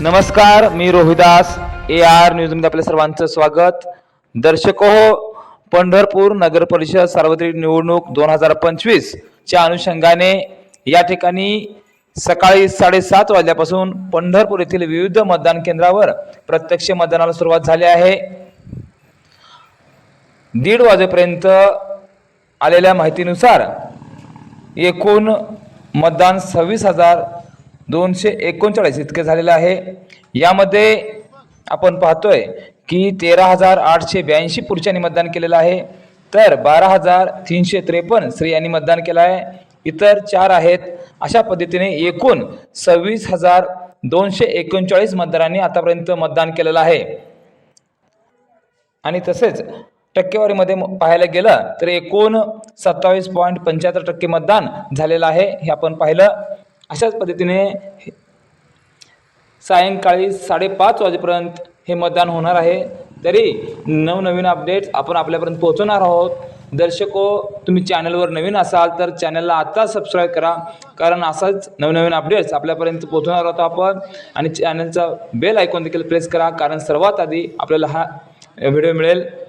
नमस्कार मी Rohidas A R न्यूजमध्ये आपल्या सर्वांचं स्वागत. दर्शक हो पंढरपूर नगर परिषद सार्वत्रिक निवडणूक दोन हजार पंचवीस च्या अनुषंगाने या ठिकाणी सकाळी साडेसात वाजल्यापासून पंढरपूर येथील विविध मतदान केंद्रावर प्रत्यक्ष मतदानाला सुरुवात झाली आहे. दीड वाजेपर्यंत आलेल्या माहितीनुसार एकूण मतदान सव्वीस हजार दोनशे एकोणचाळीस इतके झालेले आहे. यामध्ये आपण पाहतोय की तेरा हजार आठशे ब्याऐंशी पुरुषांनी मतदान केलेलं आहे. तर बारा हजार तीनशे त्रेपन्न स्त्रियांनी मतदान केलं आहे. इतर चार आहेत. अशा पद्धतीने एकूण सव्वीस हजार दोनशे एकोणचाळीस मतदारांनी आतापर्यंत मतदान केलेलं आहे. आणि तसेच टक्केवारीमध्ये म- पाहायला गेलं तर एकूण सत्तावीस पॉईंट पंच्याहत्तर टक्के मतदान झालेलं आहे. हे आपण पाहिलं. अशाच पद्धतीने हे- सायंकाळी साडेपाच वाजेपर्यंत हे मतदान होणार आहे. तरी नवनवीन अपडेट्स आपण आपल्यापर्यंत पोहोचवणार आहोत. दर्शको तुम्ही चॅनलवर नवीन असाल तर चॅनलला आता सबस्क्राईब करा. कारण असाच नवनवीन अपडेट्स आपल्यापर्यंत पोहोचवणार आहोत आपण. आणि चॅनलचा बेल आयकॉन देखील प्रेस करा. कारण सर्वात आधी आपल्याला हा व्हिडिओ मिळेल.